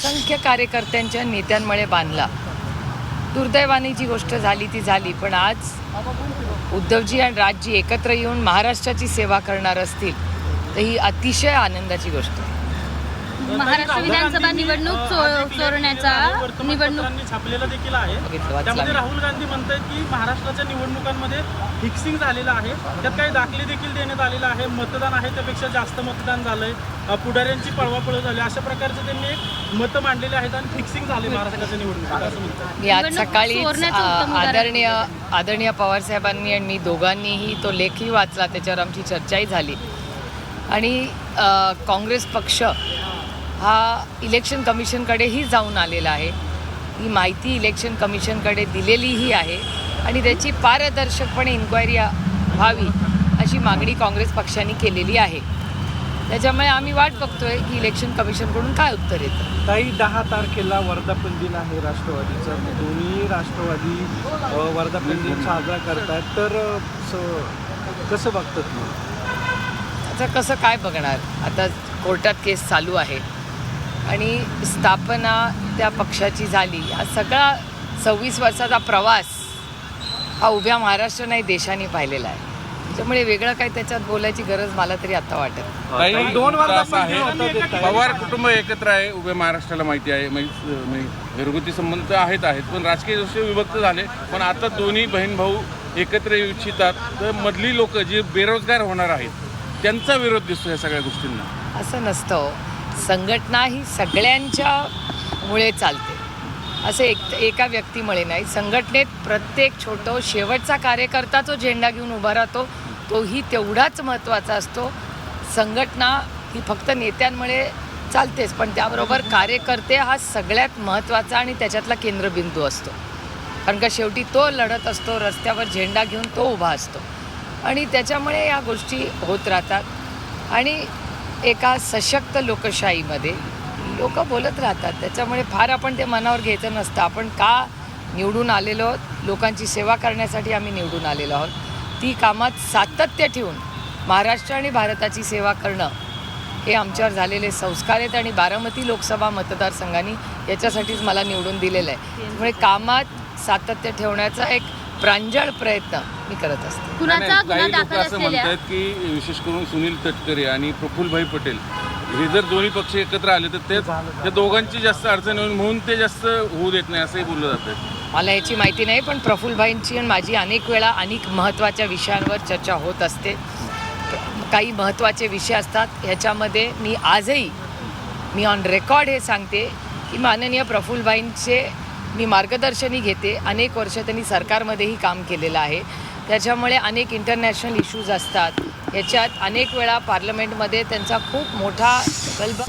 असंख्य कार्यकर्त्यांच्या नेत्यांमुळे बांधला. दुर्दैवाने जी गोष्ट झाली ती झाली. पण आज उद्धवजी आणि राजजी एकत्र येऊन महाराष्ट्राची सेवा करणार असतील तर ही अतिशय आनंदाची गोष्ट आहे. महाराष्ट्र विधानसभा निवडणूक चो- चोरण्याचा निवडणूक छापलेलं देखील आहे. बघितलं, वाचलं त्यामध्ये. राहुल गांधी म्हणतायत की महाराष्ट्राच्या निवडणुकांमध्ये फिक्सिंग झालेलं आहे. त्यात काही दाखले देखील देण्यात आलेलं आहे. मतदान आहे त्यापेक्षा जास्त मतदान झालंय. अ, पुढाऱ्यांची पळवापळ झाली. अशा प्रकारचे त्यांनी एक मतं मांडलेली आहेत आणि फिक्सिंग झाले महाराष्ट्राच्या निवडणुकीत असं म्हणतात. मी आज निवडणूक चोरण्याचं उत्तम उदाहरण. आदरणीय आदरणीय पवार साहेबांनी आणि मी दोघांनीही तो लेखही वाचला. त्याच्यावर आमची चर्चाही झाली. आणि अ, काँग्रेस पक्ष हा इलेक्शन कमिशनकडेही जाऊन आलेला आहे. ही माहिती इलेक्शन कमिशनकडे दिलेलीही आहे आणि त्याची पारदर्शकपणे इन्क्वायरी व्हावी अशी मागणी काँग्रेस पक्षाने केलेली आहे. त्याच्यामुळे आम्ही वाट बघतोय की इलेक्शन कमिशनकडून काय उत्तर येतं. काही दहा तारखेला वर्धापन दिन आहे राष्ट्रवादीचा. दोन्ही राष्ट्रवादी वर्धापन दिन साजरा करतायत. तर कसं बघतात आता कसं काय बघणार? आता कोर्टात केस चालू आहे. आणि स्थापना त्या पक्षाची झाली. हा सगळा सव्वीस वर्षाचा प्रवास हा उभ्या महाराष्ट्र नाही देशाने पाहिलेला आहे. त्याच्यामुळे वेगळं काही त्याच्यात बोलायची गरज मला तरी आता वाटत दोन? पवार कुटुंब एकत्र आहे उभ्या महाराष्ट्राला माहिती आहे. म्हणजे म्हणजे घरगुती संबंध तर आहेत आहेत. पण राजकीय दृष्ट्या विभक्त झाले. पण आता दोन्ही बहीण भाऊ एकत्र येऊ इच्छितात. तर मधली लोक जी बेरोजगार होणार आहेत त्यांचा विरोध दिसतो या सगळ्या गोष्टींना. असं नसतं हो. संघटना ही सगळ्यांच्या मुळे चालते. असे एक एका व्यक्तीमुळे नाही. संघटनेत प्रत्येक छोटो शेवटचा कार्यकर्ता जो झेंडा घेऊन उभा राहतो तोही तेवढाच महत्त्वाचा असतो. संघटना ही फक्त नेत्यांमुळे चालतेच पण त्याबरोबर कार्यकर्ते हा सगळ्यात महत्त्वाचा आणि त्याच्यातला केंद्रबिंदू असतो. कारण का शेवटी तो लढत असतो रस्त्यावर झेंडा घेऊन तो उभा असतो. आणि त्याच्यामुळे या गोष्टी होत राहतात. आणि एका सशक्त लोकशाहीमध्ये. लोक बोलत राहतात त्याच्यामुळे फार आपण ते मनावर घ्यायचं नसतं. आपण का निवडून आलेलो आहोत? लोकांची सेवा करण्यासाठी आम्ही निवडून आलेलो आहोत. ती कामात सातत्य ठेवून महाराष्ट्र आणि भारताची सेवा करणं हे आमच्यावर झालेले संस्कार आहेत आणि बारामती लोकसभा मतदारसंघाने याच्यासाठीच मला निवडून दिलेलं आहे. त्यामुळे कामात सातत्य ठेवण्याचा एक प्रांजळ प्रयत्न मी करत असते. कुणाचा नाही, गुन्हा काही लोक दाखल असं असलेल्या म्हणतात की विशेष करून सुनील तटकरे आणि प्रफुल्लभाई पटेल हे जर दोन्ही पक्ष एकत्र आले तर ते त्या दोघांची जास्त अडचण होईल म्हणून ते जास्त होऊ देत नाही असंही बोललं जातं मला याची माहिती नाही पण प्रफुल्लभाईंची आणि माझी अनेक वेळा अनेक महत्त्वाच्या विषयांवर चर्चा होत असते. काही महत्त्वाचे विषय असतात ह्याच्यामध्ये मी आजही मी ऑन रेकॉर्ड हे सांगते की माननीय प्रफुल्लभाईंचे मी मार्गदर्शनही घेते. अनेक वर्ष त्यांनी सरकारमध्येही काम केलेलं आहे. त्याच्यामुळे अनेक इंटरनॅशनल इश्यूज असतात. याच्यात अनेक वेळा पार्लमेंटमध्ये त्यांचा खूप मोठा कल्ब